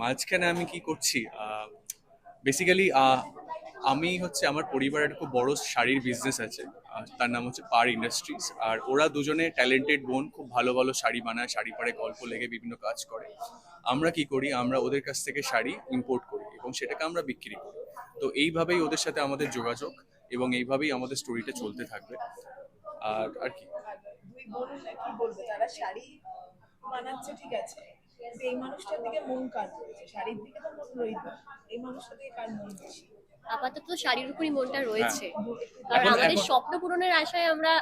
মাঝখানে আমি কি করছি বেসিক্যালি আমি হচ্ছে আমার পরিবারের একটা খুব বড় শাড়ির বিজনেস আছে তার নাম হচ্ছে পার ইন্ডাস্ট্রিজ আর ওরা দুজনে ট্যালেন্টেড বোন, খুব ভালো ভালো শাড়ি বানায়, শাড়ি পাড়ে গল্প লেগে বিভিন্ন কাজ করে। আমরা কি করি, আমরা ওদের কাছ থেকে শাড়ি ইম্পোর্ট করি এবং সেটাকে আমরা বিক্রি করি। তো এইভাবেই ওদের সাথে আমাদের যোগাযোগ এবং এইভাবেই আমাদের স্টোরিটা চলতে থাকবে। আর আর কি? শাড়ি বানাচ্ছে, ঠিক আছে। এই মানুষটার দিকে মন কাজ রয়েছে শাড়ির দিকে তো মন রইবে এই মানুষটার দিকে কার মন বেশি আপাতত শাড়ির উপরই মনটা রয়েছে। কারণ আমাদের স্বপ্ন পূরণের আশায় আমরা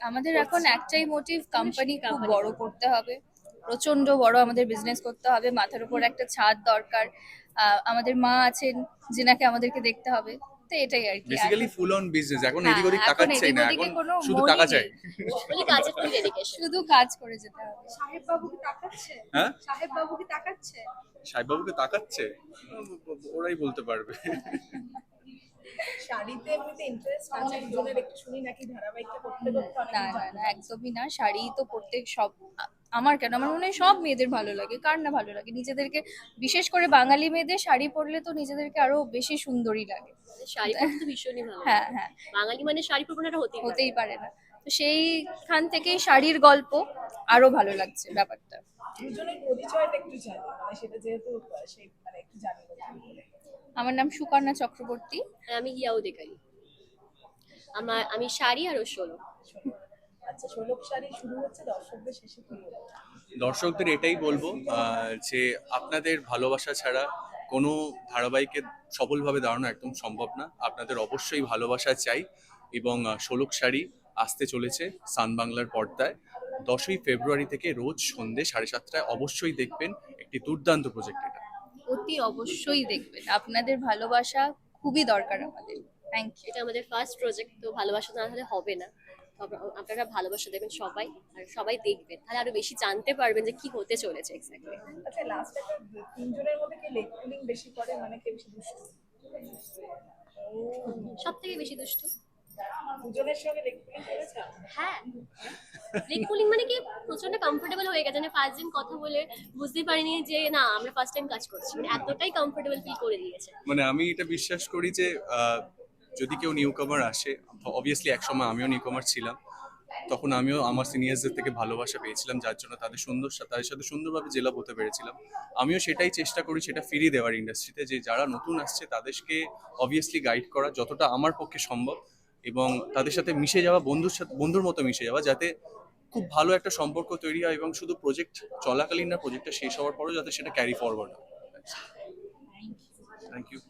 আমাদের এখন একটাই মোটিভ কোম্পানি খুব বড় করতে হবে। প্রচণ্ড বড় আমাদের বিজনেস করতে হবে। মাথার উপর একটা ছাদ দরকার। আহ, আমাদের মা আছেন যেনাকে আমাদেরকে দেখতে হবে। তো এটাই আর কি বেসিক্যালি ফুল অন বিজনেস এখন হ্যাঁ, এদিক ওদিক এখন তাকাচ্ছেই না এখন শুধু টাকা চাই বলি কাজের প্রতি ডেডিকেশন শুধু কাজ করে যেতে হবে। সাহেব বাবু কি তাকাচ্ছে? হ্যাঁ? সাহেব বাবু কি তাকাচ্ছে? সাহেববাবুকে তাকাচ্ছে? ওরাই বলতে পারবে। শাড়িতে এমনিতে ইন্টারেস্ট আছে একটু শুনি নাকি ধারাবাহিকটা করতে করতে না না না একদমই না। শাড়ি তো পরতে সব আমার কেন? আমার মনে হয় সব মেয়েদের ভালো লাগে কার না ভালো লাগে? নিজেদেরকে বিশেষ করে বাঙালি মেয়েদের শাড়ি পরলে তো নিজেদেরকে আরও বেশি সুন্দরী লাগে। শাড়ি পরতে ভীষণই ভালো হ্যাঁ হ্যাঁ। বাঙালি মানে শাড়ি পরবো হতেই পারে। হতেই পারে না। তো সেইখান থেকেই শাড়ির গল্প আরও ভালো লাগছে ব্যাপারটা। দুজনের পরিচয়টা একটু জানি মানে সেটা যেহেতু সেই মানে একটু জানি আমার নাম সুকন্যা চক্রবর্তী। আর আমি হিয়াও দেখাই। আমার আমি শাড়ি আর ও ষোলো। আচ্ছা ষোলক শাড়ি শুরু হচ্ছে দর্শকদের শেষে কি দর্শকদের এটাই বলব আহ, যে আপনাদের ভালোবাসা ছাড়া কোনো ধারাবাহিকে সফলভাবে দাঁড়ানো একদম সম্ভব না। আপনাদের অবশ্যই ভালোবাসা চাই এবং ষোলক শাড়ি আসতে চলেছে সান বাংলার পর্দায়। দশই ফেব্রুয়ারি থেকে রোজ সন্ধে সাড়ে সাতটায় অবশ্যই দেখবেন একটি দুর্দান্ত প্রজেক্ট এটা। অতি অবশ্যই দেখবেন। আপনাদের ভালোবাসা খুবই দরকার আমাদের। থ্যাংক ইউ এটা আমাদের ফার্স্ট প্রজেক্ট তো ভালোবাসা না হলে হবে না। আপনারা ভালোবাসা দেবেন সবাই আর সবাই দেখবেন। তাহলে আরও বেশি জানতে পারবেন যে কি হতে চলেছে এক্স্যাক্টলি আচ্ছা লাস্ট তিনজনের মধ্যে কে লেগ পুলিং বেশি করে মানে কে বেশি দুষ্ট? সব থেকে বেশি দুষ্টু? দুজনের সঙ্গে লেগ পুলিং করেছে? হ্যাঁ। লেগ পুলিং মানে কি প্রচণ্ড কমফোর্টেবল হয়ে গেছে। মানে ফার্স্ট দিন কথা বলে বুঝতেই পারিনি যে না আমরা ফার্স্ট টাইম কাজ করছি। মানে এতটাই কমফোর্টেবল ফিল করে দিয়েছে। মানে আমি এটা বিশ্বাস করি যে যদি কেউ নিউ কামার আসে অবভিয়াসলি একসময় আমিও নিউ কামার ছিলাম তখন আমিও আমার সিনিয়রসদের থেকে ভালোবাসা পেয়েছিলাম যার জন্য তাদের সুন্দর তাদের সাথে সুন্দরভাবে জেলা হতে পেরেছিলাম। আমিও সেটাই চেষ্টা করি সেটা ফিরিয়ে দেওয়ার ইন্ডাস্ট্রিতে যে যারা নতুন আসছে তাদেরকে অবভিয়াসলি গাইড করা যতটা আমার পক্ষে সম্ভব এবং তাদের সাথে মিশে যাওয়া বন্ধুর সাথে বন্ধুর মতো মিশে যাওয়া যাতে খুব ভালো একটা সম্পর্ক তৈরি হয় এবং শুধু প্রজেক্ট চলাকালীন না প্রজেক্টটা শেষ হওয়ার পরও যাতে সেটা ক্যারি ফরওয়ার্ড হয়। Thank you